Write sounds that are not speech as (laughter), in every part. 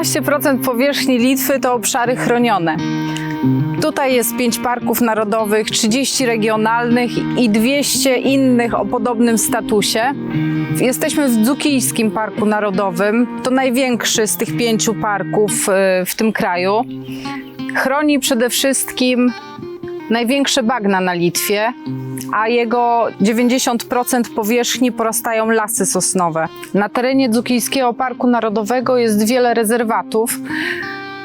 15% powierzchni Litwy to obszary chronione. Tutaj jest 5 parków narodowych, 30 regionalnych i 200 innych o podobnym statusie. Jesteśmy w Dzukijskim Parku Narodowym. To największy z tych pięciu parków y, w tym kraju. Chroni przede wszystkim największe bagna na Litwie, a jego 90% powierzchni porastają lasy sosnowe. Na terenie Dzukijskiego Parku Narodowego jest wiele rezerwatów.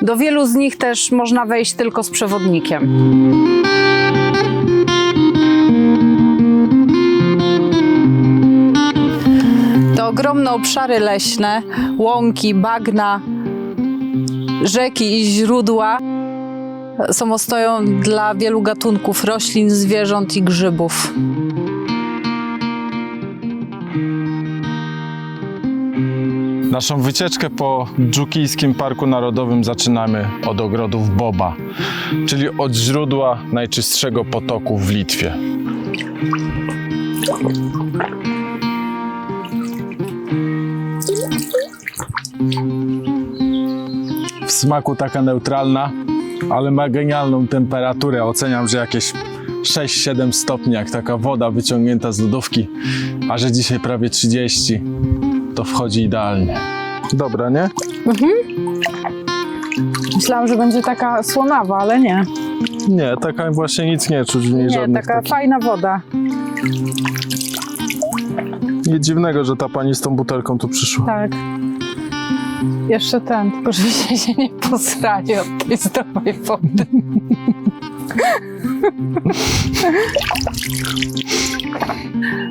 Do wielu z nich też można wejść tylko z przewodnikiem. To ogromne obszary leśne, łąki, bagna, rzeki i źródła samostoją dla wielu gatunków roślin, zwierząt i grzybów. Naszą wycieczkę po Dżukijskim Parku Narodowym zaczynamy od ogrodów Boba, czyli od źródła najczystszego potoku w Litwie. W smaku taka neutralna, ale ma genialną temperaturę. Oceniam, że jakieś 6-7 stopni, jak taka woda wyciągnięta z lodówki, a że dzisiaj prawie 30 to wchodzi idealnie. Dobra, nie? Myślałam, że będzie taka słonawa, ale nie. Nie, taka właśnie nic nie czuć w niej Nie, żadnych taka takich. fajna woda. Nic dziwnego, że ta pani z tą butelką tu przyszła. Tak. Jeszcze ten, tylko żebyście się nie posrali od tej zdrowej wody.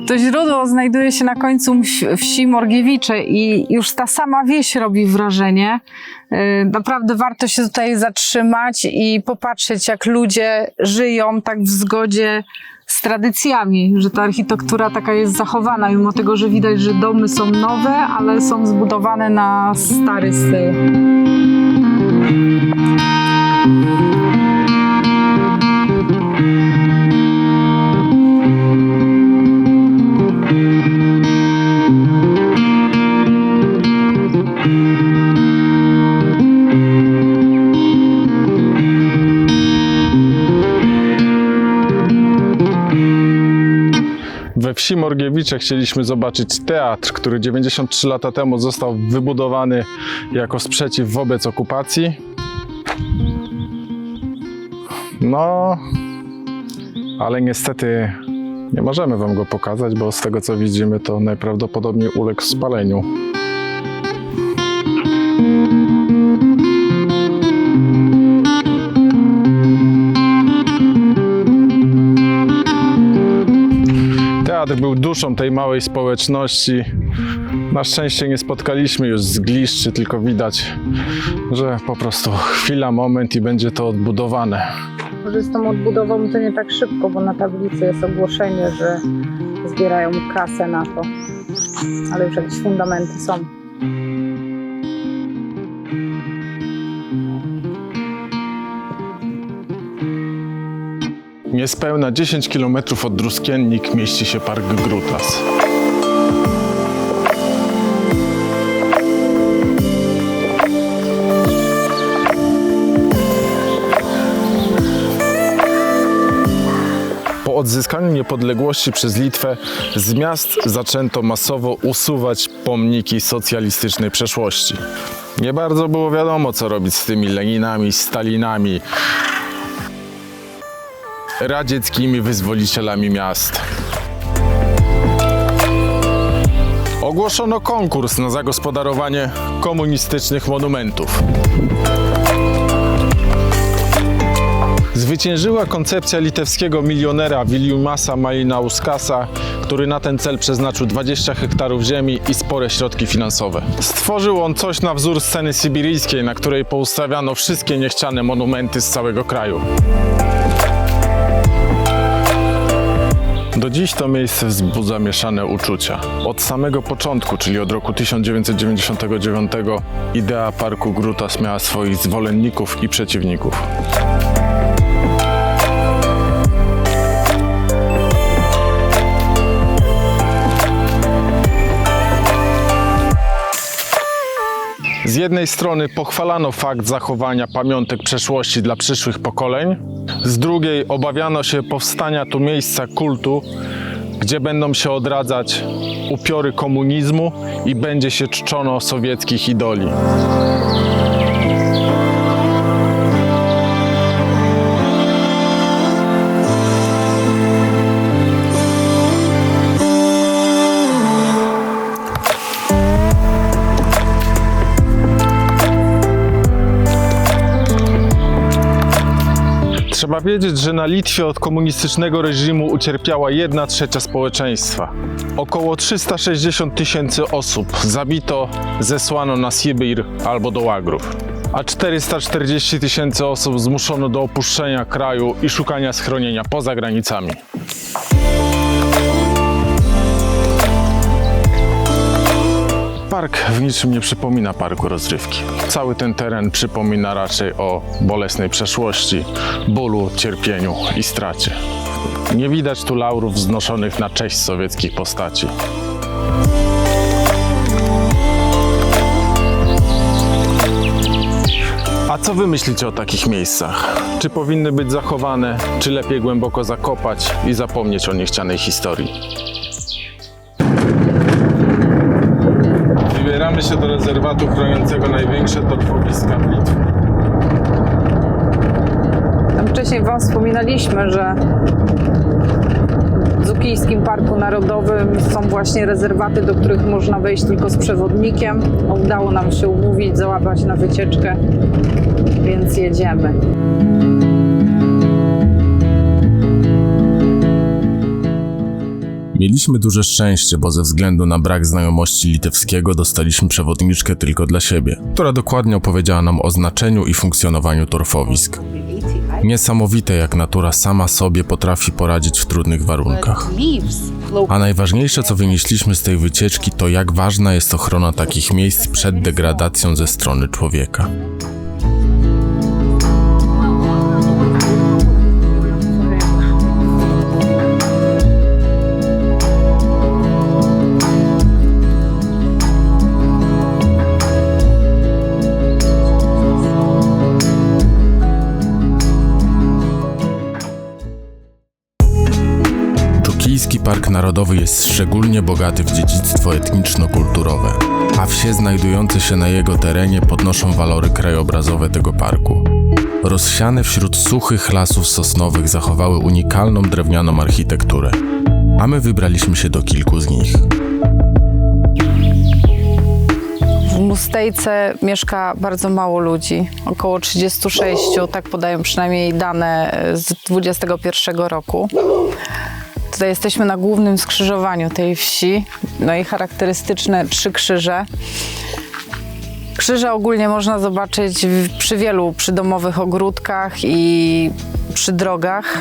To źródło znajduje się na końcu wsi- Morgiewicze i już ta sama wieś robi wrażenie. Yy, Naprawdę warto się tutaj zatrzymać i popatrzeć, jak ludzie żyją tak w zgodzie z tradycjami, że ta architektura taka jest zachowana, mimo tego, że widać, że domy są nowe, ale są zbudowane na stary styl. Wsi Morgiewicze chcieliśmy zobaczyć teatr, który 93 lata temu został wybudowany jako sprzeciw wobec okupacji. No, ale niestety nie możemy wam go pokazać, bo z tego co widzimy, to najprawdopodobniej uległ spaleniu. Teatr był duszą tej małej społeczności. Na szczęście nie spotkaliśmy już zgliszczy, tylko widać, że po prostu chwila, moment i będzie to odbudowane. Może z tą odbudową to nie tak szybko, bo na tablicy jest ogłoszenie, że zbierają kasę na to. Ale już jakieś fundamenty są. Niespełna 10 km od Druskiennik mieści się park Grutas. Po odzyskaniu niepodległości przez Litwę z miast zaczęto masowo usuwać pomniki socjalistycznej przeszłości. Nie bardzo było wiadomo, co robić z tymi Leninami, Stalinami, radzieckimi wyzwolicielami miast. Ogłoszono konkurs na zagospodarowanie komunistycznych monumentów. Zwyciężyła koncepcja litewskiego milionera Viliumasa Malinauskasa, który na ten cel przeznaczył 20 hektarów ziemi i spore środki finansowe. Stworzył on coś na wzór sceny sybiryjskiej, na której poustawiano wszystkie niechciane monumenty z całego kraju. Do dziś to miejsce wzbudza mieszane uczucia. Od samego początku, czyli od roku 1999, idea parku Grutas miała swoich zwolenników i przeciwników. Z jednej strony pochwalano fakt zachowania pamiątek przeszłości dla przyszłych pokoleń, z drugiej obawiano się powstania tu miejsca kultu, gdzie będą się odradzać upiory komunizmu i będzie się czczono sowieckich idoli. Trzeba wiedzieć, że na Litwie od komunistycznego reżimu ucierpiała 1 trzecia społeczeństwa. Około 360 tysięcy osób zabito, zesłano na Sybir albo do łagrów, a 440 tysięcy osób zmuszono do opuszczenia kraju i szukania schronienia poza granicami. Park w niczym nie przypomina parku rozrywki. Cały ten teren przypomina raczej o bolesnej przeszłości, bólu, cierpieniu i stracie. Nie widać tu laurów wznoszonych na cześć sowieckich postaci. A co wy myślicie o takich miejscach? Czy powinny być zachowane, czy lepiej głęboko zakopać i zapomnieć o niechcianej historii? Wybieramy się do rezerwatu chroniącego największe torfowiska w Litwie. Tam wcześniej Wam wspominaliśmy, że w Zukijskim Parku Narodowym są właśnie rezerwaty, do których można wejść tylko z przewodnikiem. Udało nam się umówić, załapać na wycieczkę, więc jedziemy. Mieliśmy duże szczęście, bo ze względu na brak znajomości litewskiego dostaliśmy przewodniczkę tylko dla siebie, która dokładnie opowiedziała nam o znaczeniu i funkcjonowaniu torfowisk. Niesamowite, jak natura sama sobie potrafi poradzić w trudnych warunkach. A najważniejsze, co wynieśliśmy z tej wycieczki, to jak ważna jest ochrona takich miejsc przed degradacją ze strony człowieka. Park Narodowy jest szczególnie bogaty w dziedzictwo etniczno-kulturowe, a wsie znajdujące się na jego terenie podnoszą walory krajobrazowe tego parku. Rozsiane wśród suchych lasów sosnowych zachowały unikalną drewnianą architekturę, a my wybraliśmy się do kilku z nich. W Mustejce mieszka bardzo mało ludzi, około 36, tak podają przynajmniej dane z 2021 roku. Tutaj jesteśmy na głównym skrzyżowaniu tej wsi, no i charakterystyczne trzy krzyże. Krzyże ogólnie można zobaczyć przy wielu przydomowych ogródkach i przy drogach.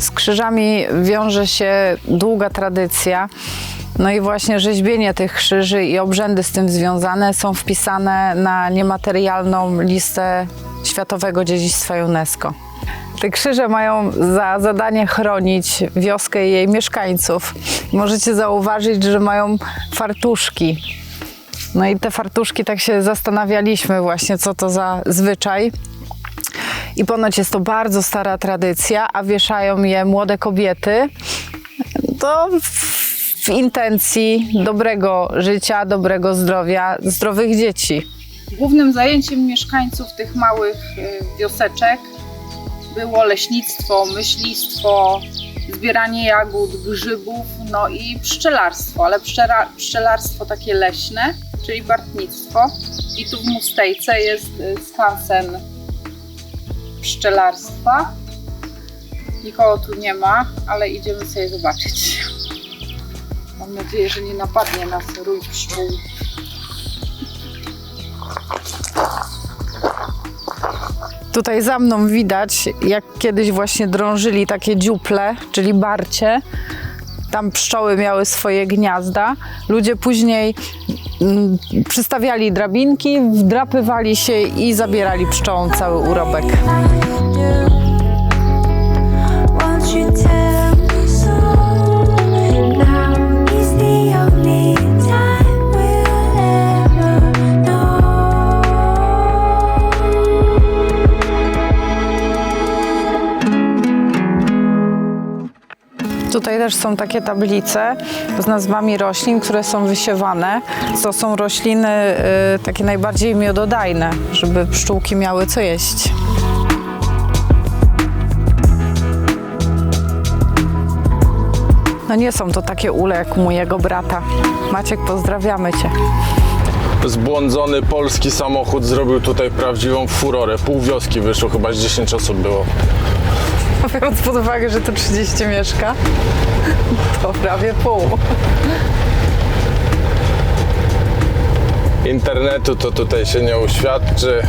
Z krzyżami wiąże się długa tradycja. No i właśnie rzeźbienie tych krzyży i obrzędy z tym związane są wpisane na niematerialną listę Światowego Dziedzictwa UNESCO. Te krzyże mają za zadanie chronić wioskę i jej mieszkańców. Możecie zauważyć, że mają fartuszki. No i te fartuszki tak się zastanawialiśmy właśnie, co to za zwyczaj. I ponoć jest to bardzo stara tradycja, a wieszają je młode kobiety. To w, intencji dobrego życia, dobrego zdrowia, zdrowych dzieci. Głównym zajęciem mieszkańców tych małych y, wioseczek było leśnictwo, myślistwo, zbieranie jagód, grzybów, no i pszczelarstwo, ale pszczela, pszczelarstwo takie leśne, czyli bartnictwo. I tu w Mustejce jest y, skansen pszczelarstwa. Nikogo tu nie ma, ale idziemy sobie zobaczyć. Mam nadzieję, że nie napadnie nas rój pszczół. Tutaj za mną widać, jak kiedyś właśnie drążyli takie dziuple, czyli barcie. Tam pszczoły miały swoje gniazda. Ludzie później mm, przystawiali drabinki, wdrapywali się i zabierali pszczołom cały urobek. Tutaj też są takie tablice z nazwami roślin, które są wysiewane. To są rośliny y, takie najbardziej miododajne, żeby pszczółki miały co jeść. No nie są to takie ule jak mojego brata. Maciek, pozdrawiamy Cię. Zbłądzony polski samochód zrobił tutaj prawdziwą furorę. Pół wioski wyszło, chyba z 10 osób było. Biorąc pod uwagę, że tu 30 mieszka, (laughs) to prawie pół. Internetu to tutaj się nie uświadczy.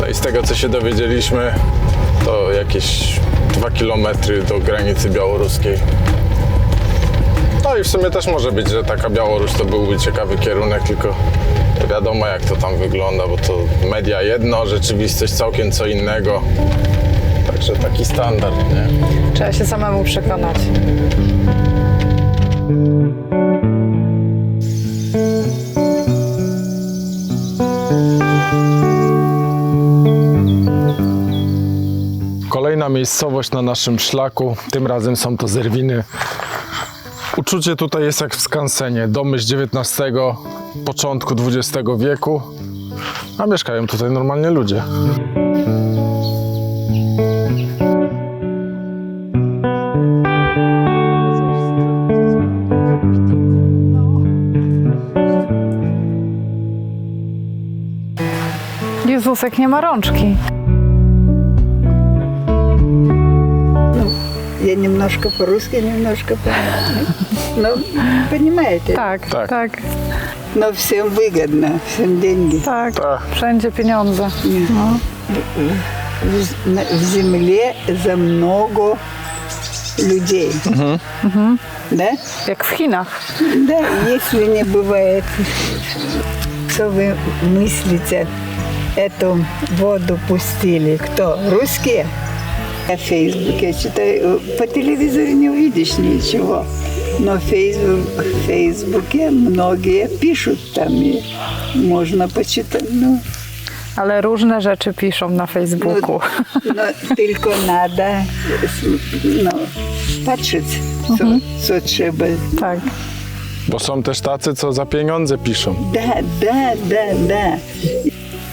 No i z tego co się dowiedzieliśmy, to jakieś 2 km do granicy białoruskiej. No i w sumie też może być, że taka Białoruś to byłby ciekawy kierunek, tylko wiadomo jak to tam wygląda, bo to media jedno, rzeczywistość całkiem co innego. Także taki standard, nie? Trzeba się samemu przekonać. Kolejna miejscowość na naszym szlaku, tym razem są to Zerwiny. Uczucie tutaj jest jak w skansenie. Domy z XIX, początku XX wieku, a mieszkają tutaj normalnie ludzie. Jezusek nie ma rączki. Я немножко по-русски, немножко по Ну, понимаете, Tak, Tak. tak, tak. но всем выгодно, всем деньги. tak. Tak. Wszędzie pieniądze. В, на- в земле за много людей. Да? Jak w Chinach. Да, если не бывает, что вы мыслите, эту воду пустили? Кто? Русские? На Фейсбуке я читаю, по телевизору не увидишь ничего. Но в Фейсбу- в Фейсбуке многие пишут там, и можно почитать. Ну, Ale różne rzeczy piszą na Facebooku. но только надо ну, patrzeć, co, co trzeba Tak. Bo są też tacy, co za pieniądze piszą. Да, да, да, да.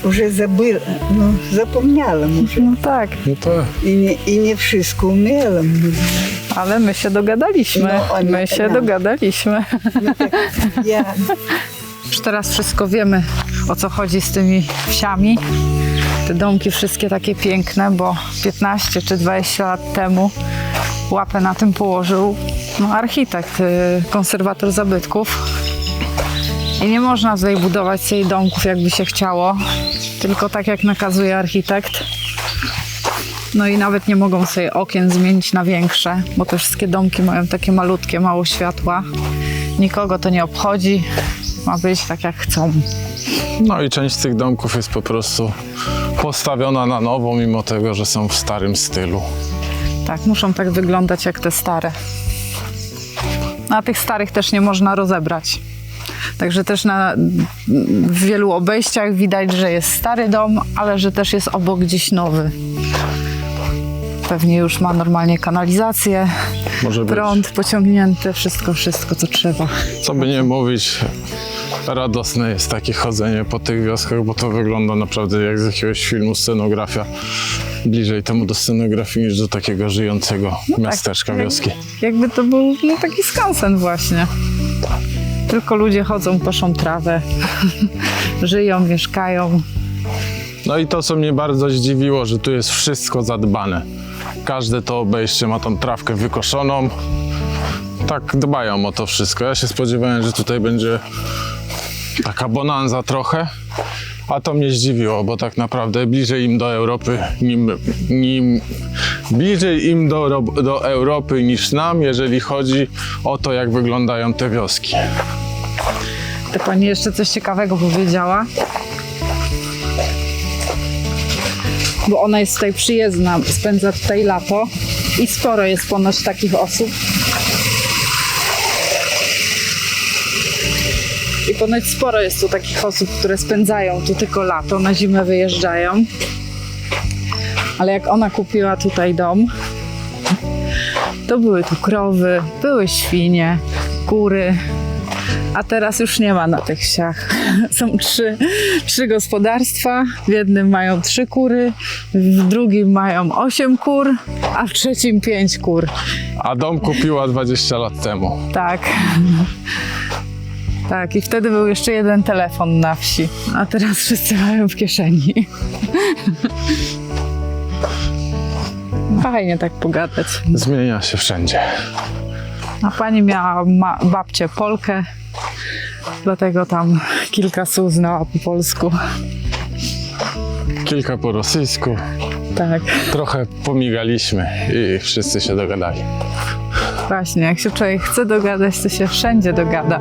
Уже забыла, ну, запомняла уже. No tak, No to И не, и не wszystko умела. ale my się dogadaliśmy. No, ona- My się no. dogadaliśmy. Я Już teraz wszystko wiemy, o co chodzi z tymi wsiami. Te domki wszystkie takie piękne, bo 15 czy 20 lat temu łapę na tym położył no, architekt, y, konserwator zabytków. i nie można tutaj budować sobie domków, jakby się chciało, tylko tak jak nakazuje architekt. No i nawet nie mogą sobie okien zmienić na większe, bo te wszystkie domki mają takie malutkie, mało światła. Nikogo to nie obchodzi. Ma być tak jak chcą. No i część z tych domków jest po prostu postawiona na nowo, mimo tego, że są w starym stylu. Tak, muszą tak wyglądać jak te stare. A tych starych też nie można rozebrać. Także też na, w wielu obejściach widać, że jest stary dom, ale że też jest obok gdzieś nowy. Pewnie już ma normalnie kanalizację, Może być. prąd pociągnięty, wszystko, wszystko co trzeba. Co by nie mówić, radosne jest takie chodzenie po tych wioskach, bo to wygląda naprawdę jak z jakiegoś filmu scenografia. Bliżej temu do scenografii niż do takiego żyjącego miasteczka, tak. wioski. Jakby to był no, taki skansen właśnie. Tylko ludzie chodzą, paszą trawę, (laughs) żyją, mieszkają. No i to, co mnie bardzo zdziwiło, że tu jest wszystko zadbane. Każde to obejście ma tą trawkę wykoszoną. Tak dbają o to wszystko. Ja się spodziewałem, że tutaj będzie taka bonanza trochę, a to mnie zdziwiło, bo tak naprawdę bliżej im do Europy, nim, nim, bliżej im do, do Europy niż nam, jeżeli chodzi o to, jak wyglądają te wioski. To pani jeszcze coś ciekawego powiedziała. Bo ona jest tutaj przyjezdna, spędza tutaj lato i sporo jest ponoć takich osób. Ponoć sporo jest tu takich osób, które spędzają tu tylko lato, na zimę wyjeżdżają. Ale jak ona kupiła tutaj dom, to były tu krowy, były świnie, kury. A teraz już nie ma na tych wsiach. (laughs) Są trzy, trzy gospodarstwa. W jednym mają trzy kury, w drugim mają osiem kur, a w trzecim pięć kur. A dom kupiła 20 lat temu. Tak. Tak, i wtedy był jeszcze jeden telefon na wsi, a teraz wszyscy mają w kieszeni. Fajnie tak pogadać. Zmienia się wszędzie. A pani miała ma- babcię Polkę, dlatego tam kilka słów znała po polsku. Kilka po rosyjsku. Tak, Trochę pomigaliśmy i wszyscy się dogadali. właśnie, jak się człowiek chce dogadać, to się wszędzie dogada.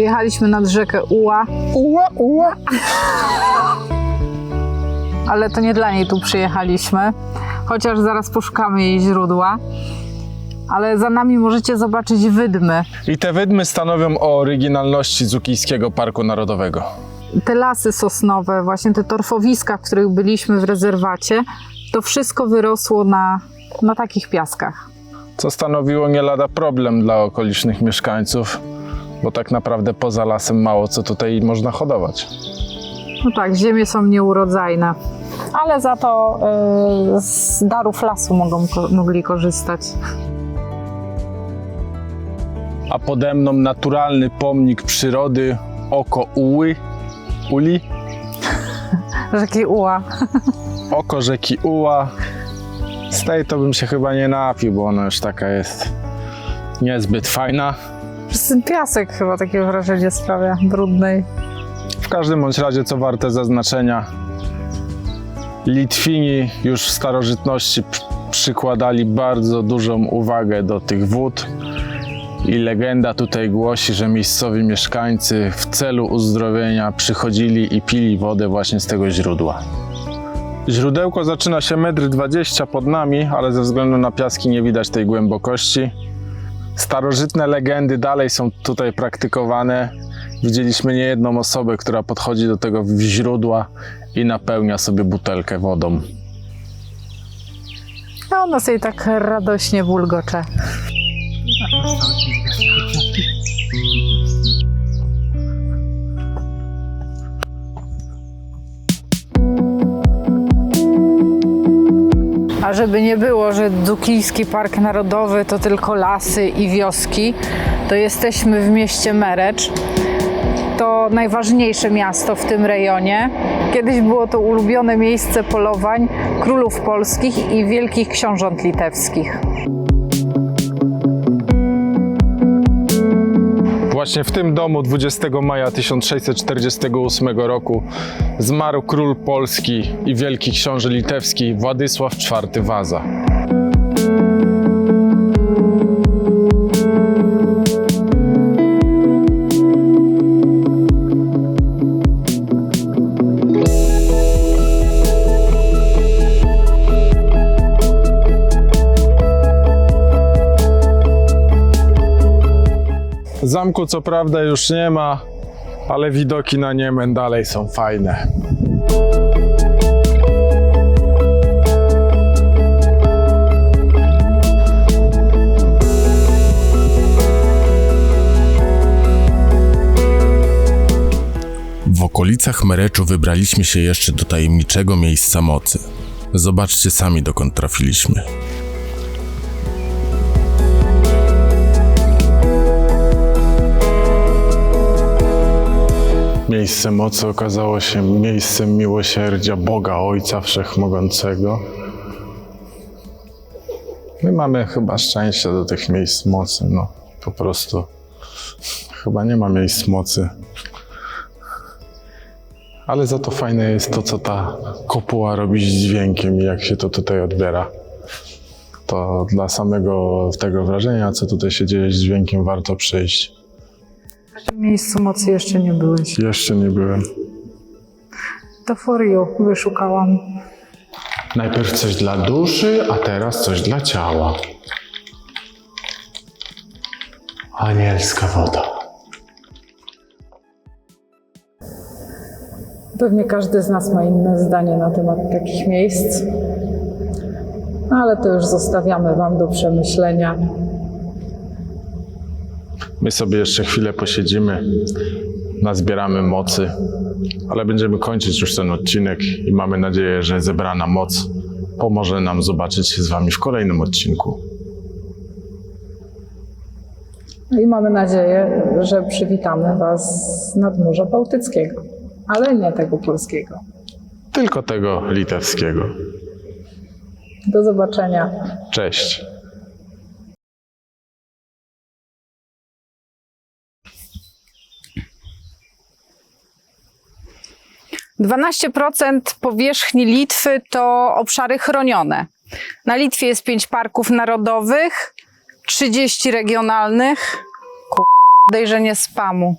Przyjechaliśmy nad rzekę Uła. Uła, Uła. Ale to nie dla niej tu przyjechaliśmy, chociaż zaraz poszukamy jej źródła. Ale za nami możecie zobaczyć wydmy. I te wydmy stanowią o oryginalności Dzukijskiego Parku Narodowego. Te lasy sosnowe, właśnie te torfowiska, w których byliśmy w rezerwacie, to wszystko wyrosło na, na takich piaskach. Co stanowiło nie lada problem dla okolicznych mieszkańców, bo tak naprawdę poza lasem mało co tutaj można hodować. No tak, ziemie są nieurodzajne, ale za to y, z darów lasu mogą, mogli korzystać. A pode mną naturalny pomnik przyrody oko Uły, Uli, (laughs) Rzeki Uła. oko rzeki Uła. Z tej to bym się chyba nie napił, bo ona już taka jest niezbyt fajna. Ten piasek chyba takie wrażenie sprawia, brudnej. W każdym bądź razie, co warte zaznaczenia, Litwini już w starożytności przykładali bardzo dużą uwagę do tych wód. I legenda tutaj głosi, że miejscowi mieszkańcy w celu uzdrowienia przychodzili i pili wodę właśnie z tego źródła. Źródełko zaczyna się 1,20 m pod nami, ale ze względu na piaski nie widać tej głębokości. Starożytne legendy dalej są tutaj praktykowane. Widzieliśmy niejedną osobę, która podchodzi do tego źródła i napełnia sobie butelkę wodą. A ona sobie tak radośnie bulgocze. Żeby nie było, że Dzukijski Park Narodowy to tylko lasy i wioski, to jesteśmy w mieście Merecz. To najważniejsze miasto w tym rejonie. Kiedyś było to ulubione miejsce polowań królów polskich i wielkich książąt litewskich. Właśnie w tym domu 20 maja 1648 roku zmarł król polski i wielki książę litewski Władysław IV Waza. Zamku co prawda już nie ma, ale widoki na Niemen dalej są fajne. W okolicach Mereczu wybraliśmy się jeszcze do tajemniczego miejsca mocy. Zobaczcie sami dokąd trafiliśmy. Miejsce mocy okazało się miejscem miłosierdzia Boga Ojca Wszechmogącego. My mamy chyba szczęście do tych miejsc mocy, no po prostu. Chyba nie ma miejsc mocy. Ale za to fajne jest to, co ta kopuła robi z dźwiękiem i jak się to tutaj odbiera. To dla samego tego wrażenia, co tutaj się dzieje z dźwiękiem, warto przyjść. W tym miejscu mocy jeszcze nie byłeś. Jeszcze nie byłem. To for you wyszukałam. Najpierw coś dla duszy, a teraz coś dla ciała. Anielska woda. Pewnie każdy z nas ma inne zdanie na temat takich miejsc, ale to już zostawiamy Wam do przemyślenia. My sobie jeszcze chwilę posiedzimy, nazbieramy mocy, ale będziemy kończyć już ten odcinek i mamy nadzieję, że zebrana moc pomoże nam zobaczyć się z Wami w kolejnym odcinku. I mamy nadzieję, że przywitamy Was z nadmorza bałtyckiego, ale nie tego polskiego. Tylko tego litewskiego. Do zobaczenia. Cześć. Dwanaście procent powierzchni Litwy to obszary chronione. Na Litwie jest pięć parków narodowych, 30 regionalnych. Ku- Podejrzenie spamu.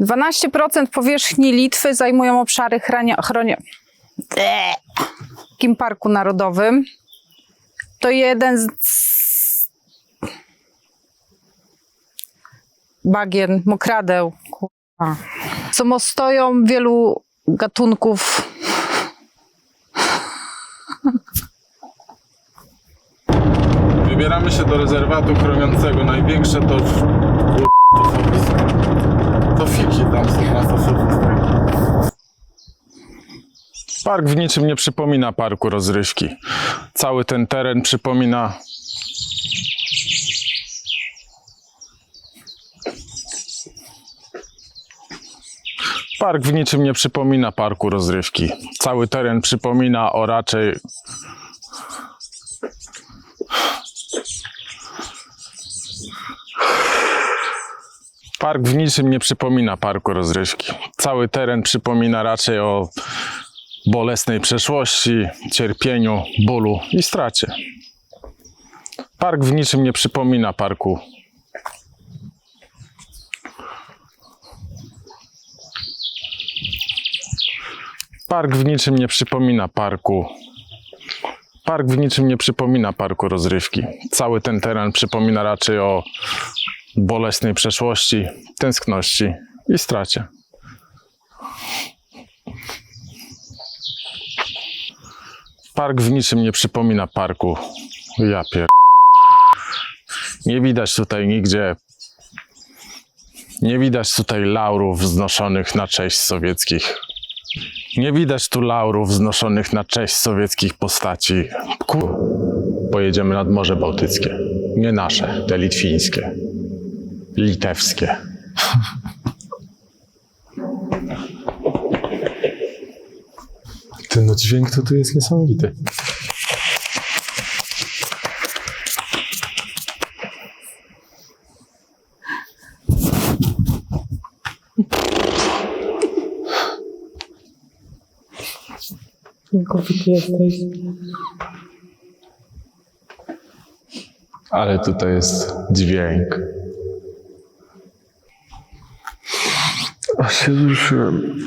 12% powierzchni Litwy zajmują obszary chronione. W takim parku narodowym to jeden z bagien, mokradeł. Kurwa. Co stoją wielu gatunków Wybieramy się do rezerwatu chroniącego. Największe to... To fiki tam są na sowisko. Park w niczym nie przypomina parku rozrywki. Cały ten teren przypomina Park w niczym nie przypomina parku rozrywki. Cały teren przypomina o raczej Park w niczym nie przypomina parku rozrywki. Cały teren przypomina raczej o bolesnej przeszłości, cierpieniu, bólu i stracie. Park w niczym nie przypomina parku. Park w niczym nie przypomina parku. Park w niczym nie przypomina parku rozrywki. Cały ten teren przypomina raczej o bolesnej przeszłości, tęskności i stracie. Park w niczym nie przypomina parku. Ja pier... Nie widać tutaj nigdzie. Nie widać tutaj laurów wznoszonych na cześć sowieckich. Nie widać tu laurów wznoszonych na cześć sowieckich postaci. Ku... Pojedziemy nad Morze Bałtyckie. Nie nasze, te litwińskie litewskie. Ten dźwięk to tu jest niesamowity. Głupki jesteś. Ale tutaj jest dźwięk. Aż się wzruszyłem.